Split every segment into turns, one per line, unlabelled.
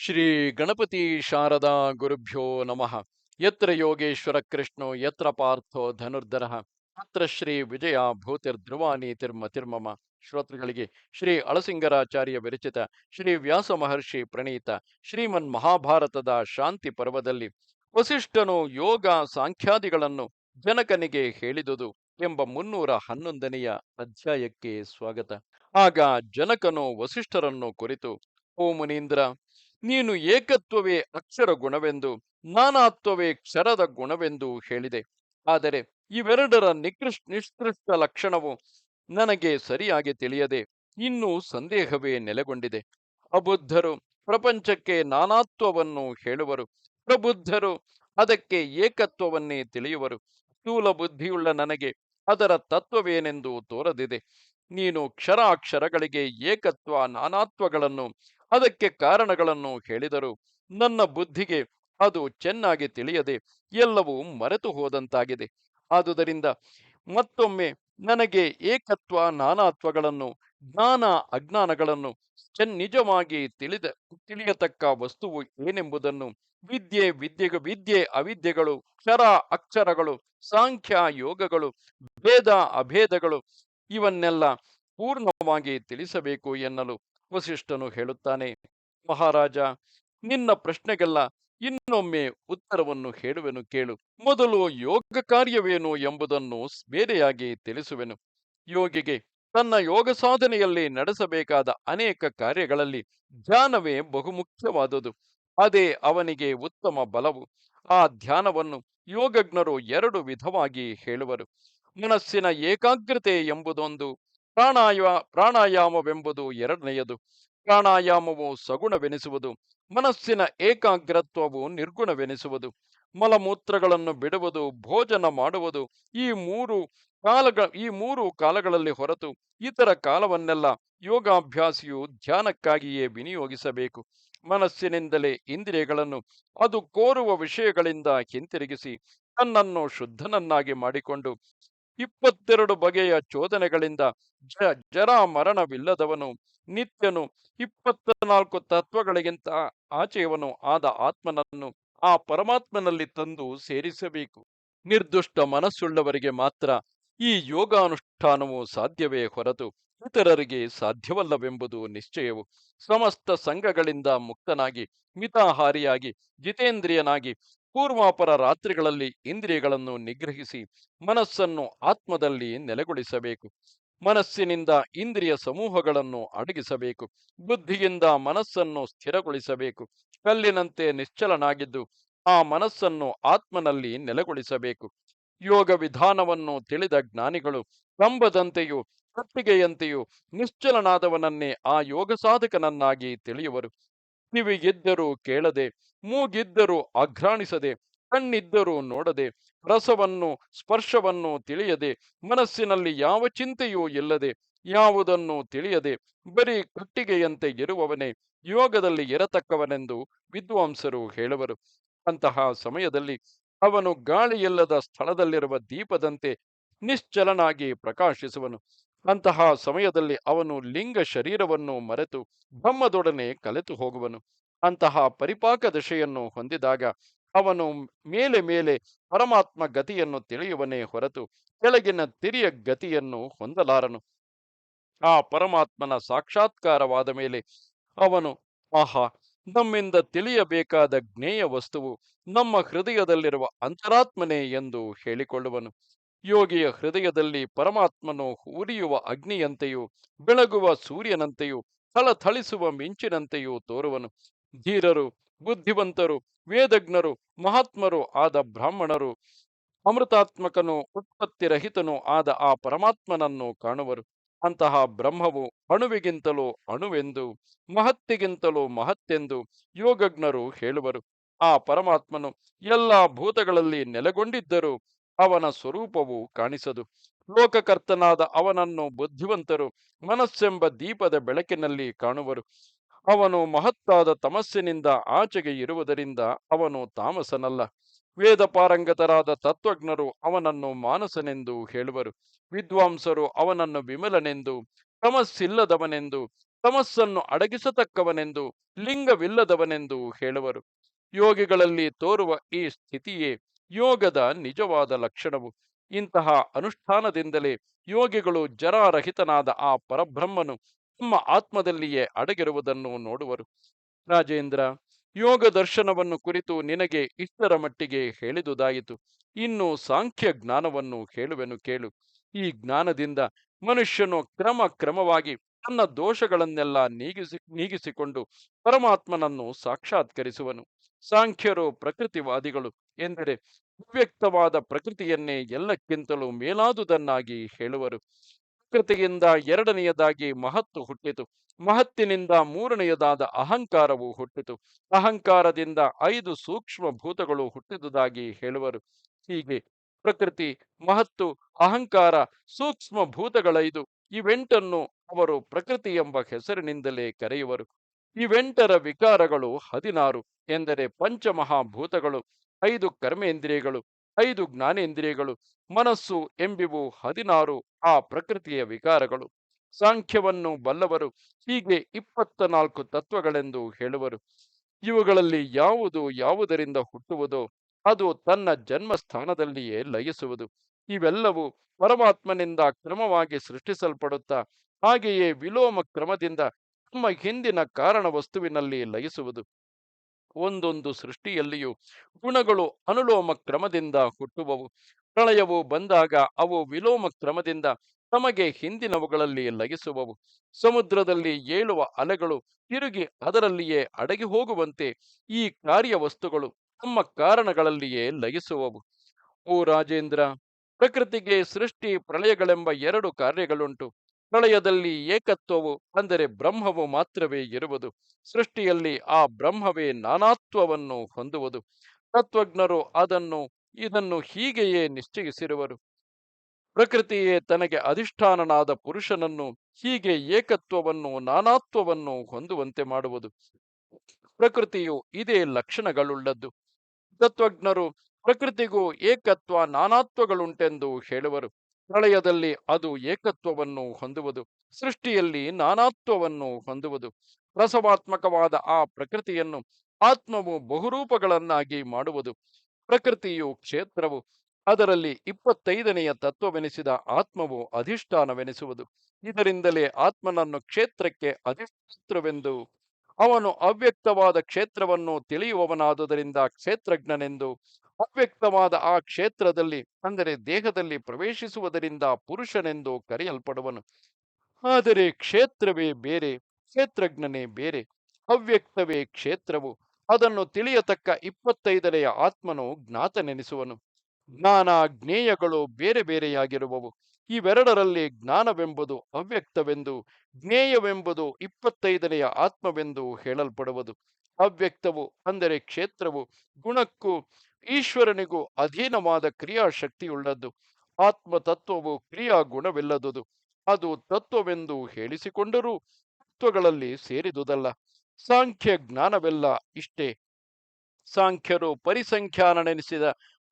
ಶ್ರೀ ಗಣಪತಿ ಶಾರದಾ ಗುರುಭ್ಯೋ ನಮಃ. ಯತ್ರ ಯೋಗೇಶ್ವರ ಕೃಷ್ಣೋ, ಯತ್ರ ಪಾರ್ಥೋ ಧನುರ್ಧರ. ಅತ್ರ ಶ್ರೀ ವಿಜಯ ಭೂತಿರ್ಧ್ರುವಾನಿ ತಿರ್ಮ ತಿರ್ಮಮ. ಶ್ರೋತೃಗಳಿಗೆ ಶ್ರೀ ಅಳಸಿಂಗರಾಚಾರ್ಯ ವಿರಚಿತ ಶ್ರೀ ವ್ಯಾಸ ಮಹರ್ಷಿ ಪ್ರಣೀತ ಶ್ರೀಮನ್ ಮಹಾಭಾರತದ ಶಾಂತಿ ಪರ್ವದಲ್ಲಿ ವಸಿಷ್ಠನು ಯೋಗ ಸಾಂಖ್ಯಾದಿಗಳನ್ನು ಜನಕನಿಗೆ ಹೇಳಿದುದು ಎಂಬ ಮುನ್ನೂರ ಹನ್ನೊಂದನೆಯ ಅಧ್ಯಾಯಕ್ಕೆ ಸ್ವಾಗತ. ಆಗ ಜನಕನು ವಸಿಷ್ಠರನ್ನು ಕುರಿತು, ಓ ಮುನೀಂದ್ರ ನೀನು ಏಕತ್ವವೇ ಅಕ್ಷರ ಗುಣವೆಂದು, ನಾನಾತ್ವವೇ ಕ್ಷರದ ಗುಣವೆಂದು ಹೇಳಿದೆ. ಆದರೆ ಇವೆರಡರ ನಿಕೃಷ್, ನಿಷ್ಕೃಷ್ಟ ಲಕ್ಷಣವು ನನಗೆ ಸರಿಯಾಗಿ ತಿಳಿಯದೆ, ಇನ್ನೂ ಸಂದೇಹವೇ ನೆಲೆಗೊಂಡಿದೆ. ಅಬುದ್ಧರು ಪ್ರಪಂಚಕ್ಕೆ ನಾನಾತ್ವವನ್ನು ಹೇಳುವರು. ಪ್ರಬುದ್ಧರು ಅದಕ್ಕೆ ಏಕತ್ವವನ್ನೇ ತಿಳಿಯುವರು. ಸ್ಥೂಲ ಬುದ್ಧಿಯುಳ್ಳ ನನಗೆ ಅದರ ತತ್ವವೇನೆಂದು ತೋರದಿದೆ. ನೀನು ಕ್ಷರಾಕ್ಷರಗಳಿಗೆ ಏಕತ್ವ ನಾನಾತ್ವಗಳನ್ನು ಅದಕ್ಕೆ ಕಾರಣಗಳನ್ನು ಹೇಳಿದರು. ನನ್ನ ಬುದ್ಧಿಗೆ ಅದು ಚೆನ್ನಾಗಿ ತಿಳಿಯದೆ ಎಲ್ಲವೂ ಮರೆತು ಹೋದಂತಾಗಿದೆ. ಆದುದರಿಂದ ಮತ್ತೊಮ್ಮೆ ನನಗೆ ಏಕತ್ವ ನಾನಾತ್ವಗಳನ್ನು, ಜ್ಞಾನ ಅಜ್ಞಾನಗಳನ್ನು ನಿಜವಾಗಿ ತಿಳಿದ, ತಿಳಿಯತಕ್ಕ ವಸ್ತುವು ಏನೆಂಬುದನ್ನು ವಿದ್ಯೆ ವಿದ್ಯೆ ವಿದ್ಯೆ ಅವಿದ್ಯೆಗಳು, ಕ್ಷರ ಅಕ್ಷರಗಳು, ಸಾಂಖ್ಯ ಯೋಗಗಳು, ಭೇದ ಅಭೇದಗಳು ಇವನ್ನೆಲ್ಲ ಪೂರ್ಣವಾಗಿ ತಿಳಿಸಬೇಕು ಎನ್ನಲು ವಸಿಷ್ಠನು ಹೇಳುತ್ತಾನೆ, ಮಹಾರಾಜ, ನಿನ್ನ ಪ್ರಶ್ನೆಗೆಲ್ಲ ಇನ್ನೊಮ್ಮೆ ಉತ್ತರವನ್ನು ಹೇಳುವೆನು ಕೇಳು. ಮೊದಲು ಯೋಗ ಕಾರ್ಯವೇನು ಎಂಬುದನ್ನು ಬೇರೆಯಾಗಿ ತಿಳಿಸುವೆನು. ಯೋಗಿಗೆ ತನ್ನ ಯೋಗ ಸಾಧನೆಯಲ್ಲಿ ನಡೆಸಬೇಕಾದ ಅನೇಕ ಕಾರ್ಯಗಳಲ್ಲಿ ಧ್ಯಾನವೇ ಬಹುಮುಖ್ಯವಾದುದು. ಅದೇ ಅವನಿಗೆ ಉತ್ತಮ ಬಲವು. ಆ ಧ್ಯಾನವನ್ನು ಯೋಗಜ್ಞರು ಎರಡು ವಿಧವಾಗಿ ಹೇಳುವರು. ಮನಸ್ಸಿನ ಏಕಾಗ್ರತೆ ಎಂಬುದೊಂದು ಪ್ರಾಣಾಯ, ಪ್ರಾಣಾಯಾಮವೆಂಬುದು ಎರಡನೆಯದು. ಪ್ರಾಣಾಯಾಮವು ಸಗುಣವೆನಿಸುವುದು, ಮನಸ್ಸಿನ ಏಕಾಗ್ರತ್ವವು ನಿರ್ಗುಣವೆನಿಸುವುದು. ಮಲಮೂತ್ರಗಳನ್ನು ಬಿಡುವುದು, ಭೋಜನ ಮಾಡುವುದು, ಈ ಮೂರು ಕಾಲಗಳ ಈ ಮೂರು ಕಾಲಗಳಲ್ಲಿ ಹೊರತು ಇತರ ಕಾಲವನ್ನೆಲ್ಲ ಯೋಗಾಭ್ಯಾಸಿಯು ಧ್ಯಾನಕ್ಕಾಗಿಯೇ ವಿನಿಯೋಗಿಸಬೇಕು. ಮನಸ್ಸಿನಿಂದಲೇ ಇಂದ್ರಿಯಗಳನ್ನು ಅದು ಕೋರುವ ವಿಷಯಗಳಿಂದ ಹಿಂತಿರುಗಿಸಿ ತನ್ನನ್ನು ಶುದ್ಧನನ್ನಾಗಿ ಮಾಡಿಕೊಂಡು ಇಪ್ಪತ್ತೆರಡು ಬಗೆಯ ಚೋದನೆಗಳಿಂದ ಜ, ಜರ ಮರಣವಿಲ್ಲದವನು, ನಿತ್ಯನು ಇಪ್ಪತ್ತ ನಾಲ್ಕು ತತ್ವಗಳಿಗಿಂತ ಆಚೆಯವನು ಆದ ಆತ್ಮನನ್ನು ಆ ಪರಮಾತ್ಮನಲ್ಲಿ ತಂದು ಸೇರಿಸಬೇಕು. ನಿರ್ದುಷ್ಟ ಮನಸ್ಸುಳ್ಳವರಿಗೆ ಮಾತ್ರ ಈ ಯೋಗಾನುಷ್ಠಾನವು ಸಾಧ್ಯವೇ ಹೊರತು ಇತರರಿಗೆ ಸಾಧ್ಯವಲ್ಲವೆಂಬುದು ನಿಶ್ಚಯವು. ಸಮಸ್ತ ಸಂಘಗಳಿಂದ ಮುಕ್ತನಾಗಿ ಮಿತಾಹಾರಿಯಾಗಿ ಜಿತೇಂದ್ರಿಯನಾಗಿ ಪೂರ್ವಾಪರ ರಾತ್ರಿಗಳಲ್ಲಿ ಇಂದ್ರಿಯಗಳನ್ನು ನಿಗ್ರಹಿಸಿ ಮನಸ್ಸನ್ನು ಆತ್ಮದಲ್ಲಿ ನೆಲೆಗೊಳಿಸಬೇಕು. ಮನಸ್ಸಿನಿಂದ ಇಂದ್ರಿಯ ಸಮೂಹಗಳನ್ನು ಅಡಗಿಸಬೇಕು. ಬುದ್ಧಿಯಿಂದ ಮನಸ್ಸನ್ನು ಸ್ಥಿರಗೊಳಿಸಬೇಕು. ಕಲ್ಲಿನಂತೆ ನಿಶ್ಚಲನಾಗಿದ್ದು ಆ ಮನಸ್ಸನ್ನು ಆತ್ಮನಲ್ಲಿ ನೆಲೆಗೊಳಿಸಬೇಕು. ಯೋಗ ವಿಧಾನವನ್ನು ತಿಳಿದ ಜ್ಞಾನಿಗಳು ಕಂಬದಂತೆಯೂ ಕಟ್ಟಿಗೆಯಂತೆಯೂ ನಿಶ್ಚಲನಾದವನನ್ನೇ ಆ ಯೋಗ ಸಾಧಕನನ್ನಾಗಿ ತಿಳಿಯುವರು. ಕಿವಿಗಿದ್ದರೂ ಕೇಳದೆ, ಮೂಗಿದ್ದರೂ ಅಘ್ರಾಣಿಸದೆ, ಕಣ್ಣಿದ್ದರೂ ನೋಡದೆ, ರಸವನ್ನು, ಸ್ಪರ್ಶವನ್ನು ತಿಳಿಯದೆ, ಮನಸ್ಸಿನಲ್ಲಿ ಯಾವ ಚಿಂತೆಯೂ ಇಲ್ಲದೆ, ಯಾವುದನ್ನು ತಿಳಿಯದೆ, ಬರೀ ಕಟ್ಟಿಗೆಯಂತೆ ಇರುವವನೇ, ಯೋಗದಲ್ಲಿ ಇರತಕ್ಕವನೆಂದು ವಿದ್ವಾಂಸರು ಹೇಳುವರು. ಅಂತಹ ಸಮಯದಲ್ಲಿ ಅವನು ಗಾಳಿಯಿಲ್ಲದ ಸ್ಥಳದಲ್ಲಿರುವ ದೀಪದಂತೆ ನಿಶ್ಚಲನಾಗಿ ಪ್ರಕಾಶಿಸುವನು. ಅಂತಹ ಸಮಯದಲ್ಲಿ ಅವನು ಲಿಂಗ ಶರೀರವನ್ನು ಮರೆತು ಬ್ರಹ್ಮದೊಡನೆ ಕಲೆತು ಹೋಗುವನು. ಅಂತಹ ಪರಿಪಾಕ ದಶೆಯನ್ನು ಹೊಂದಿದಾಗ ಅವನು ಮೇಲೆ ಮೇಲೆ ಪರಮಾತ್ಮ ಗತಿಯನ್ನು ತಿಳಿಯುವನೇ ಹೊರತು ಕೆಳಗಿನ ತಿರಿಯ ಗತಿಯನ್ನು ಹೊಂದಲಾರನು. ಆ ಪರಮಾತ್ಮನ ಸಾಕ್ಷಾತ್ಕಾರವಾದ ಮೇಲೆ ಅವನು, ಆಹಾ, ನಮ್ಮಿಂದ ತಿಳಿಯಬೇಕಾದ ಜ್ಞೇಯ ವಸ್ತುವು ನಮ್ಮ ಹೃದಯದಲ್ಲಿರುವ ಅಂತರಾತ್ಮನೇ ಎಂದು ಹೇಳಿಕೊಳ್ಳುವನು. ಯೋಗಿಯ ಹೃದಯದಲ್ಲಿ ಪರಮಾತ್ಮನು ಉರಿಯುವ ಅಗ್ನಿಯಂತೆಯೂ, ಬೆಳಗುವ ಸೂರ್ಯನಂತೆಯೂ, ಥಳಥಳಿಸುವ ಮಿಂಚಿನಂತೆಯೂ ತೋರುವನು. ಧೀರರು, ಬುದ್ಧಿವಂತರು, ವೇದಜ್ಞರು, ಮಹಾತ್ಮರು ಆದ ಬ್ರಾಹ್ಮಣರು, ಅಮೃತಾತ್ಮಕನು, ಉತ್ಪತ್ತಿರಹಿತನು ಆದ ಆ ಪರಮಾತ್ಮನನ್ನು ಕಾಣುವರು. ಅಂತಹ ಬ್ರಹ್ಮವು ಅಣುವಿಗಿಂತಲೂ ಅಣುವೆಂದು, ಮಹತ್ತಿಗಿಂತಲೂ ಮಹತ್ತೆಂದು ಯೋಗಜ್ಞರು ಹೇಳುವರು. ಆ ಪರಮಾತ್ಮನು ಎಲ್ಲ ಭೂತಗಳಲ್ಲಿ ನೆಲೆಗೊಂಡಿದ್ದರೂ ಅವನ ಸ್ವರೂಪವು ಕಾಣಿಸದು. ಲೋಕಕರ್ತನಾದ ಅವನನ್ನು ಬುದ್ಧಿವಂತರು, ಮನಸ್ಸೆಂಬ ದೀಪದ ಬೆಳಕಿನಲ್ಲಿ ಕಾಣುವರು. ಅವನು ಮಹತ್ತಾದ ತಮಸ್ಸಿನಿಂದ ಆಚೆಗೆ ಇರುವುದರಿಂದ ಅವನು ತಾಮಸನಲ್ಲ. ವೇದ ಪಾರಂಗತರಾದ ತತ್ವಜ್ಞರು ಅವನನ್ನು ಮಾನಸನೆಂದು ಹೇಳುವರು. ವಿದ್ವಾಂಸರು ಅವನನ್ನು ವಿಮಲನೆಂದು, ತಮಸ್ಸಿಲ್ಲದವನೆಂದು, ತಮಸ್ಸನ್ನು ಅಡಗಿಸತಕ್ಕವನೆಂದು, ಲಿಂಗವಿಲ್ಲದವನೆಂದು ಹೇಳುವರು. ಯೋಗಿಗಳಲ್ಲಿ ತೋರುವ ಈ ಸ್ಥಿತಿಯೇ ಯೋಗದ ನಿಜವಾದ ಲಕ್ಷಣವು ಇಂತಹ ಅನುಷ್ಠಾನದಿಂದಲೇ ಯೋಗಿಗಳು ಜರಾರಹಿತನಾದ ಆ ಪರಬ್ರಹ್ಮನು ತಮ್ಮ ಆತ್ಮದಲ್ಲಿಯೇ ಅಡಗಿರುವುದನ್ನು ನೋಡುವರು. ರಾಜೇಂದ್ರ, ಯೋಗ ದರ್ಶನವನ್ನು ಕುರಿತು ನಿನಗೆ ಇಷ್ಟರ ಮಟ್ಟಿಗೆ ಹೇಳಿದುದಾಯಿತು. ಇನ್ನು ಸಾಂಖ್ಯ ಜ್ಞಾನವನ್ನು ಹೇಳುವೆನು ಕೇಳು. ಈ ಜ್ಞಾನದಿಂದ ಮನುಷ್ಯನು ಕ್ರಮ ಕ್ರಮವಾಗಿ ತನ್ನ ದೋಷಗಳನ್ನೆಲ್ಲ ನೀಗಿಸಿ, ನೀಗಿಸಿಕೊಂಡು ಪರಮಾತ್ಮನನ್ನು ಸಾಕ್ಷಾತ್ಕರಿಸುವನು. ಸಾಂಖ್ಯರು ಪ್ರಕೃತಿವಾದಿಗಳು ಎಂದರೆ ಅವ್ಯಕ್ತವಾದ ಪ್ರಕೃತಿಯನ್ನೇ ಎಲ್ಲಕ್ಕಿಂತಲೂ ಮೇಲಾದುದನ್ನಾಗಿ ಹೇಳುವರು. ಪ್ರಕೃತಿಯಿಂದ ಎರಡನೆಯದಾಗಿ ಮಹತ್ತು ಹುಟ್ಟಿತು. ಮಹತ್ತಿನಿಂದ ಮೂರನೆಯದಾದ ಅಹಂಕಾರವು ಹುಟ್ಟಿತು. ಅಹಂಕಾರದಿಂದ ಐದು ಸೂಕ್ಷ್ಮ ಭೂತಗಳು ಹುಟ್ಟಿದುದಾಗಿ ಹೇಳುವರು. ಹೀಗೆ ಪ್ರಕೃತಿ, ಮಹತ್ತು, ಅಹಂಕಾರ, ಸೂಕ್ಷ್ಮ ಭೂತಗಳೈದು ಇವೆಂಟನ್ನು ಅವರು ಪ್ರಕೃತಿ ಎಂಬ ಹೆಸರಿನಿಂದಲೇ ಕರೆಯುವರು. ಇವೆಂಟರ ವಿಕಾರಗಳು ಹದಿನಾರು ಎಂದರೆ ಪಂಚಮಹಾಭೂತಗಳು, ಐದು ಕರ್ಮೇಂದ್ರಿಯಗಳು, ಐದು ಜ್ಞಾನೇಂದ್ರಿಯಗಳು, ಮನಸ್ಸು ಎಂಬಿವು ಹದಿನಾರು ಆ ಪ್ರಕೃತಿಯ ವಿಕಾರಗಳು. ಸಾಂಖ್ಯವನ್ನು ಬಲ್ಲವರು ಹೀಗೆ ಇಪ್ಪತ್ತ ನಾಲ್ಕು ತತ್ವಗಳೆಂದು ಹೇಳುವರು. ಇವುಗಳಲ್ಲಿ ಯಾವುದು ಯಾವುದರಿಂದ ಹುಟ್ಟುವುದೋ ಅದು ತನ್ನ ಜನ್ಮ ಸ್ಥಾನದಲ್ಲಿಯೇ ಲಯಿಸುವುದು. ಇವೆಲ್ಲವೂ ಪರಮಾತ್ಮನಿಂದ ಕ್ರಮವಾಗಿ ಸೃಷ್ಟಿಸಲ್ಪಡುತ್ತಾ ಹಾಗೆಯೇ ವಿಲೋಮ ಕ್ರಮದಿಂದ ತಮ್ಮ ಹಿಂದಿನ ಕಾರಣ ವಸ್ತುವಿನಲ್ಲಿ ಲಯಿಸುವುದು. ಒಂದೊಂದು ಸೃಷ್ಟಿಯಲ್ಲಿಯೂ ಗುಣಗಳು ಅನುಲೋಮ ಕ್ರಮದಿಂದ ಹುಟ್ಟುವವು. ಪ್ರಳಯವು ಬಂದಾಗ ಅವು ವಿಲೋಮ ಕ್ರಮದಿಂದ ತಮಗೆ ಹಿಂದಿನವುಗಳಲ್ಲಿ ಲಗಿಸುವವು ಸಮುದ್ರದಲ್ಲಿ ಏಳುವ ಅಲೆಗಳು ತಿರುಗಿ ಅದರಲ್ಲಿಯೇ ಅಡಗಿ ಹೋಗುವಂತೆ ಈ ಕಾರ್ಯ ವಸ್ತುಗಳು ತಮ್ಮ ಕಾರಣಗಳಲ್ಲಿಯೇ ಲಗಿಸುವವು ಓ ರಾಜೇಂದ್ರ, ಪ್ರಕೃತಿಗೆ ಸೃಷ್ಟಿ ಪ್ರಳಯಗಳೆಂಬ ಎರಡು ಕಾರ್ಯಗಳುಂಟು. ಪ್ರಳಯದಲ್ಲಿ ಏಕತ್ವವು ಅಂದರೆ ಬ್ರಹ್ಮವು ಮಾತ್ರವೇ ಇರುವುದು. ಸೃಷ್ಟಿಯಲ್ಲಿ ಆ ಬ್ರಹ್ಮವೇ ನಾನಾತ್ವವನ್ನು ಹೊಂದುವುದು. ತತ್ವಜ್ಞರು ಅದನ್ನು, ಇದನ್ನು ಹೀಗೆಯೇ ನಿಶ್ಚಯಿಸಿರುವರು. ಪ್ರಕೃತಿಯೇ ತನಗೆ ಅಧಿಷ್ಠಾನನಾದ ಪುರುಷನನ್ನು, ಹೀಗೆ ಏಕತ್ವವನ್ನು, ನಾನಾತ್ವವನ್ನು ಹೊಂದುವಂತೆ ಮಾಡುವುದು. ಪ್ರಕೃತಿಯು ಇದೇ ಲಕ್ಷಣಗಳುಳ್ಳದ್ದು. ತತ್ವಜ್ಞರು ಪ್ರಕೃತಿಗೂ ಏಕತ್ವ, ನಾನಾತ್ವಗಳುಂಟೆಂದು ಹೇಳುವರು. ಪ್ರಳಯದಲ್ಲಿ ಅದು ಏಕತ್ವವನ್ನು ಹೊಂದುವುದು, ಸೃಷ್ಟಿಯಲ್ಲಿ ನಾನಾತ್ವವನ್ನು ಹೊಂದುವುದು. ರಸವಾತ್ಮಕವಾದ ಆ ಪ್ರಕೃತಿಯನ್ನು ಆತ್ಮವು ಬಹುರೂಪಗಳನ್ನಾಗಿ ಮಾಡುವುದು. ಪ್ರಕೃತಿಯು ಕ್ಷೇತ್ರವು. ಅದರಲ್ಲಿ ಇಪ್ಪತ್ತೈದನೆಯ ತತ್ವವೆನಿಸಿದ ಆತ್ಮವು ಅಧಿಷ್ಠಾನವೆನಿಸುವುದು. ಇದರಿಂದಲೇ ಆತ್ಮನನ್ನು ಕ್ಷೇತ್ರಕ್ಕೆ ಅಧಿಷ್ಠಾತ್ರವೆಂದು ಅವನು ಅವ್ಯಕ್ತವಾದ ಕ್ಷೇತ್ರವನ್ನು ತಿಳಿಯುವವನಾದುದರಿಂದ ಕ್ಷೇತ್ರಜ್ಞನೆಂದು ಅವ್ಯಕ್ತವಾದ ಆ ಕ್ಷೇತ್ರದಲ್ಲಿ, ಅಂದರೆ ದೇಹದಲ್ಲಿ ಪ್ರವೇಶಿಸುವುದರಿಂದ ಪುರುಷನೆಂದು ಕರೆಯಲ್ಪಡುವನು. ಆದರೆ ಕ್ಷೇತ್ರವೇ ಬೇರೆ, ಕ್ಷೇತ್ರಜ್ಞನೇ ಬೇರೆ, ಅವ್ಯಕ್ತವೇ ಕ್ಷೇತ್ರವು. ಅದನ್ನು ತಿಳಿಯತಕ್ಕ ಇಪ್ಪತ್ತೈದನೆಯ ಆತ್ಮನು ಜ್ಞಾತನೆನಿಸುವನು. ಜ್ಞಾನ ಜ್ಞೇಯಗಳು ಬೇರೆ ಬೇರೆಯಾಗಿರುವವು. ಇವೆರಡರಲ್ಲಿ ಜ್ಞಾನವೆಂಬುದು ಅವ್ಯಕ್ತವೆಂದು, ಜ್ಞೇಯವೆಂಬುದು ಇಪ್ಪತ್ತೈದನೆಯ ಆತ್ಮವೆಂದು ಹೇಳಲ್ಪಡುವುದು. ಅವ್ಯಕ್ತವು, ಅಂದರೆ ಕ್ಷೇತ್ರವು, ಗುಣಕ್ಕೂ ಈಶ್ವರನಿಗೂ ಅಧೀನವಾದ ಕ್ರಿಯಾಶಕ್ತಿಯುಳ್ಳದ್ದು. ಆತ್ಮ ತತ್ವವು ಕ್ರಿಯಾ ಗುಣವಿಲ್ಲದುದು ಅದು ತತ್ವವೆಂದು ಹೇಳಿಸಿಕೊಂಡರೂ ತತ್ವಗಳಲ್ಲಿ ಸೇರಿದುದಲ್ಲ. ಸಾಂಖ್ಯ ಜ್ಞಾನವೆಲ್ಲ ಇಷ್ಟೇ. ಸಾಂಖ್ಯರು ಪರಿಸಂಖ್ಯಾನನೆನಿಸಿದ,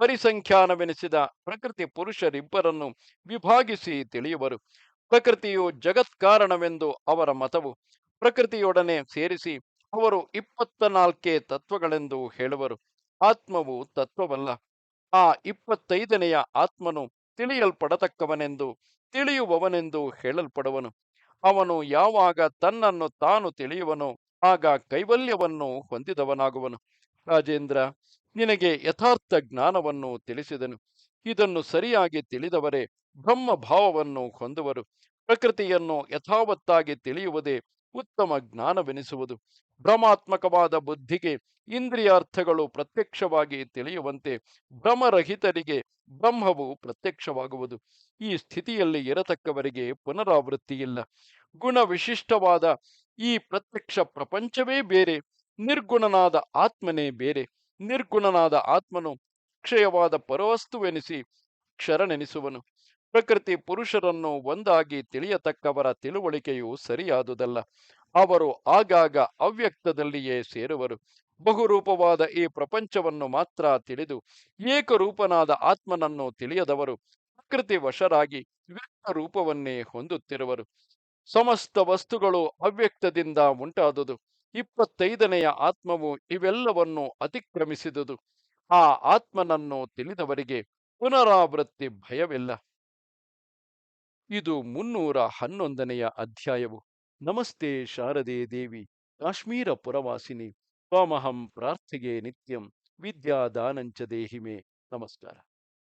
ಪರಿಸಂಖ್ಯಾನವೆನಿಸಿದ ಪ್ರಕೃತಿ ಪುರುಷರಿಬ್ಬರನ್ನು ವಿಭಾಗಿಸಿ ತಿಳಿಯುವರು. ಪ್ರಕೃತಿಯು ಜಗತ್ಕಾರಣವೆಂದು ಅವರ ಮತವು. ಪ್ರಕೃತಿಯೊಡನೆ ಸೇರಿಸಿ ಅವರು ಇಪ್ಪತ್ತ ನಾಲ್ಕೇ ತತ್ವಗಳೆಂದು ಹೇಳುವರು. ಆತ್ಮವು ತತ್ವವಲ್ಲ. ಆ ಇಪ್ಪತ್ತೈದನೆಯ ಆತ್ಮನು ತಿಳಿಯಲ್ಪಡತಕ್ಕವನೆಂದು, ತಿಳಿಯುವವನೆಂದು ಹೇಳಲ್ಪಡುವನು. ಅವನು ಯಾವಾಗ ತನ್ನನ್ನು ತಾನು ತಿಳಿಯುವನೋ, ಆಗ ಕೈವಲ್ಯವನ್ನು ಹೊಂದಿದವನಾಗುವನು. ರಾಜೇಂದ್ರ, ನಿನಗೆ ಯಥಾರ್ಥ ಜ್ಞಾನವನ್ನು ತಿಳಿಸಿದನು. ಇದನ್ನು ಸರಿಯಾಗಿ ತಿಳಿದವರೇ ಬ್ರಹ್ಮ ಭಾವವನ್ನು ಹೊಂದುವರು. ಪ್ರಕೃತಿಯನ್ನು ಯಥಾವತ್ತಾಗಿ ತಿಳಿಯುವುದೇ ಉತ್ತಮ ಜ್ಞಾನವೆನಿಸುವುದು ಭ್ರಮಾತ್ಮಕವಾದ ಬುದ್ಧಿಗೆ ಇಂದ್ರಿಯಾರ್ಥಗಳು ಪ್ರತ್ಯಕ್ಷವಾಗಿ ತಿಳಿಯುವಂತೆ ಭ್ರಮರಹಿತರಿಗೆ ಬ್ರಹ್ಮವು ಪ್ರತ್ಯಕ್ಷವಾಗುವುದು. ಈ ಸ್ಥಿತಿಯಲ್ಲಿ ಇರತಕ್ಕವರಿಗೆ ಪುನರಾವೃತ್ತಿಯಿಲ್ಲ. ಗುಣ ವಿಶಿಷ್ಟವಾದ ಈ ಪ್ರತ್ಯಕ್ಷ ಪ್ರಪಂಚವೇ ಬೇರೆ, ನಿರ್ಗುಣನಾದ ಆತ್ಮನೇ ಬೇರೆ. ನಿರ್ಗುಣನಾದ ಆತ್ಮನು ಕ್ಷಯವಾದ ಪರವಸ್ತುವೆನಿಸಿ ಕ್ಷರನೆನಿಸುವನು ಪ್ರಕೃತಿ ಪುರುಷರನ್ನು ಒಂದಾಗಿ ತಿಳಿಯತಕ್ಕವರ ತಿಳುವಳಿಕೆಯು ಸರಿಯಾದುದಲ್ಲ. ಅವರು ಆಗಾಗ ಅವ್ಯಕ್ತದಲ್ಲಿಯೇ ಸೇರುವರು. ಬಹುರೂಪವಾದ ಈ ಪ್ರಪಂಚವನ್ನು ಮಾತ್ರ ತಿಳಿದು ಏಕರೂಪನಾದ ಆತ್ಮನನ್ನು ತಿಳಿಯದವರು. ಪ್ರಕೃತಿ ವಶರಾಗಿ ವ್ಯಕ್ತ ರೂಪವನ್ನೇ ಹೊಂದುತ್ತಿರುವರು. ಸಮಸ್ತ ವಸ್ತುಗಳು ಅವ್ಯಕ್ತದಿಂದ ಉಂಟಾದುದು. ಇಪ್ಪತ್ತೈದನೆಯ ಆತ್ಮವು ಇವೆಲ್ಲವನ್ನು ಅತಿಕ್ರಮಿಸಿದುದು. ಆ ಆತ್ಮನನ್ನು ತಿಳಿದವರಿಗೆ ಪುನರಾವೃತ್ತಿ ಭಯವಿಲ್ಲ. ಇದು ಮುನ್ನೂರ ಹನ್ನೊಂದನೆಯ ಅಧ್ಯಾಯವು. ನಮಸ್ತೆ ಶಾರದೆ ದೇವಿ, ಕಾಶ್ಮೀರ ಪುರವಾಸಿನಿ, ತ್ವಾಮಹಂ ಪ್ರಾರ್ಥಿಗೆ ನಿತ್ಯಂ, ವಿದ್ಯಾದಾನಂಚ ದೇಹಿಮೆ. ನಮಸ್ಕಾರ.